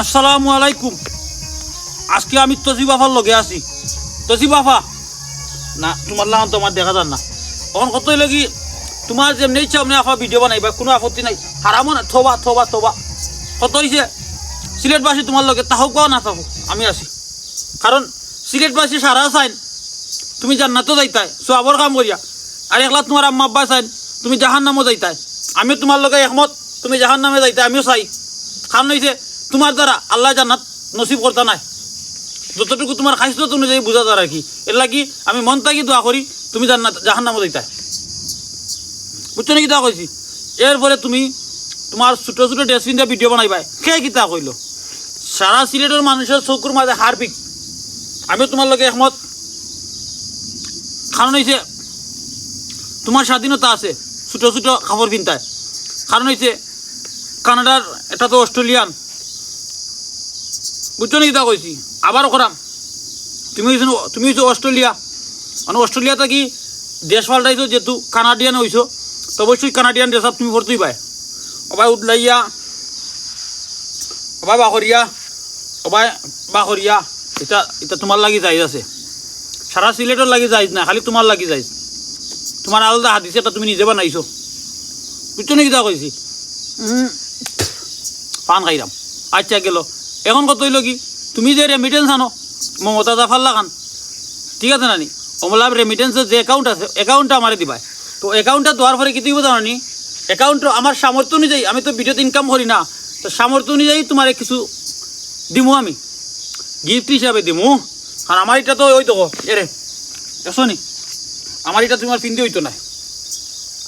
আসসালামু আলাইকুম। আজকে আমি তজি বাফার লগে আছি। তজি বাফা না, তোমার লাগান তো আমার দেখা যান না। তখন কত লাগি তোমার যেমনি ইচ্ছা অমনি আফা ভিডিও বানাইবা, কোনো আপত্তি নাই। হারামো না, থবা থবা থবা। কত হয়েছে সিলেটবাসী তোমার লগে তাহক পাও না থাকুক আমি আছি। কারণ, সিলেটবাসী সারা চাইন, তুমি জান্নাতও যাইতাই সবর কাম করিয়া। আর একলা তোমার আম্মা আব্বা চাইন তুমি জাহান নামও যাইতাই। আমিও তোমার লগে একমত, তুমি জাহান নামে যাইতাই, আমিও চাই। কারণ হয়েছে তোমার দ্বারা আল্লাহ জান্নাত নসিব করতে নাই। যতটুকু তোমার খাইছো তুমি যাই বুঝা দ্বারা কি। এর লাগি আমি মন থাকি দোয়া করি, তুমি জান্নাত জাহান নামও যাইতাই। বুঝছ নাকি দোয়া কইছি? এরপরে তুমি তোমার ছোটো ছোটো ড্রেসিং দিয়ে ভিডিও বানাইবাই কে কিতা কইল? সারা সিলেটের মানুষের চকুর মাঝে হারপিক। আমিও তোমার লগে একমত। কারণ হয়েছে তোমার স্বাধীনতা আছে। ছোটো ছোটো খাবার কিনতায় কারণ হয়েছে কানাডার এটা তো অস্ট্রেলিয়ান বুঝছ নাকি তা কইছি? আবারও করাম। তুমি হইছো তুমি হইছো অস্ট্রেলিয়া মানে অস্ট্রেলিয়াতে কি দেশ পাল্টাইছো, যেহেতু কানাডিয়ান হইছো, তো অবশ্যই কানাডিয়ান ড্রেস তুমি পড়তেই পাই অবাই উদলাইয়া অবাই বাহরিয়া অবাই বাহরিয়া এটা এটা তোমার লাগি যাই আছে। সারা সিলেটর লাগি যাইজ না খালি তোমার লাগি যাইজ তোমার আলাদা হাদিস এটা তুমি নিজে বানাইছো। বুঝছ নাকি তা কইছি? পান খাইরাম আচ্ছা গেল। এখন কত হইল কি? তুমি যে রেমিটেন্স আনো মমতা জাফার লাগান। ঠিক আছে নানি? অমলা রেমিটেন্সের যে অ্যাকাউন্ট আছে অ্যাকাউন্টটা আমারে দিবাই। তো অ্যাকাউন্টটা দেওয়ার পরে কি দিব জানি অ্যাকাউন্ট আমার সামর্থ্য অনুযায়ী আমি তো ভিডিওতে ইনকাম করি না তো সামর্থ্য অনুযায়ী তোমার কিছু দিমু আমি। গিফট হিসাবে দিমু। আর আমার এটা তো ওই তো এরে এসো নি? আমার এটা তোমার পিন্দি হইতো না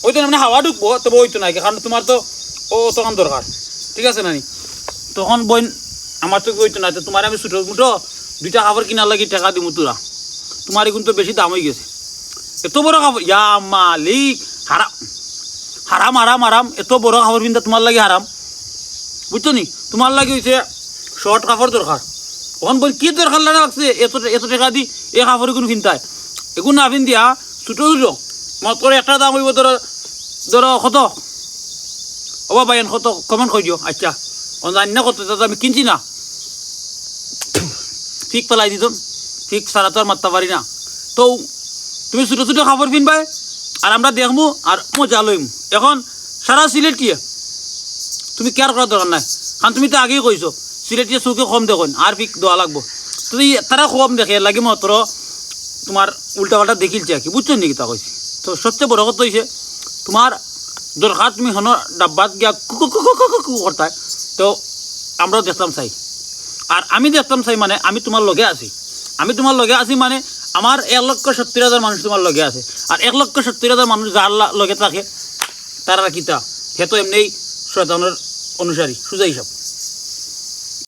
ওইতো না মানে হাওয়া ঢুকবো, তবে ওইতো না কারণ তোমার তো ও তখন দরকার। ঠিক আছে, নানি? তখন বইন, আমার তো ওইতো না তোমার আমি ছোটো মুটো, দুইটা খাবার কিনার লাগি টাকা দিমু তোরা। তোমার এখন তো বেশি দাম হয়ে গেছে। এত বড় খাবার ইয়া মালিক হারাম হারাম হারাম হারাম, এত বড় খাবার কিনতে তোমার লাগে হারাম। বুঝছ নি? তোমার লাগে হয়েছে শর্ট কাপড় দরকার। ওখান বই কি দরকার লাগা লাগছে? এত এত টাকা দি এ কাপড় কোনো কিনতায়? এগুলো না দিয়া ছোটো ছোটো মত করে একটা দাম হইব ধরো ধরো কত ওবা বাইন কত কমেন্ট কই দিও আচ্ছা। না কত দাদা আমি কিনছি না। ঠিক পেলাই দিত ঠিক সারা তো আর মারতে পারি না। তো, তুমি ছোটো ছোটো কাপড় কিনবাই আর আমরা দেখব আর মজা লইম। এখন সারা সিলেট কি? তুমি কেয়ার করার দরকার নাই। কারণ তুমি তো আগেই কইছো সিলেটিয়া চৌকে কম দেখুন আর পিক দেওয়া লাগবো। তুই তারা কম দেখে, লাগে মাত্র তোমার উল্টা পাল্টা দেখিলছে আর কি বুঝছ নাকি তা কইছি? তো সবচেয়ে বড় কথা হয়েছে তোমার দরকার তুমি হন ডাব্বাত গিয়া কুকু কুকু কুকু কুকু তো আমরাও দেখতাম চাই। আর আমি দেখতাম চাই মানে আমি তোমার লগে আছি। আমি তোমার লগে আছি মানে আমার এক লক্ষ সত্তর হাজার মানুষ তোমার লগে আছে। আর এক লক্ষ সত্তর হাজার মানুষ যার লগে থাকে, তারা কিতা সে তো এমনি শয়তানের অনুসারী সুজা হিসাব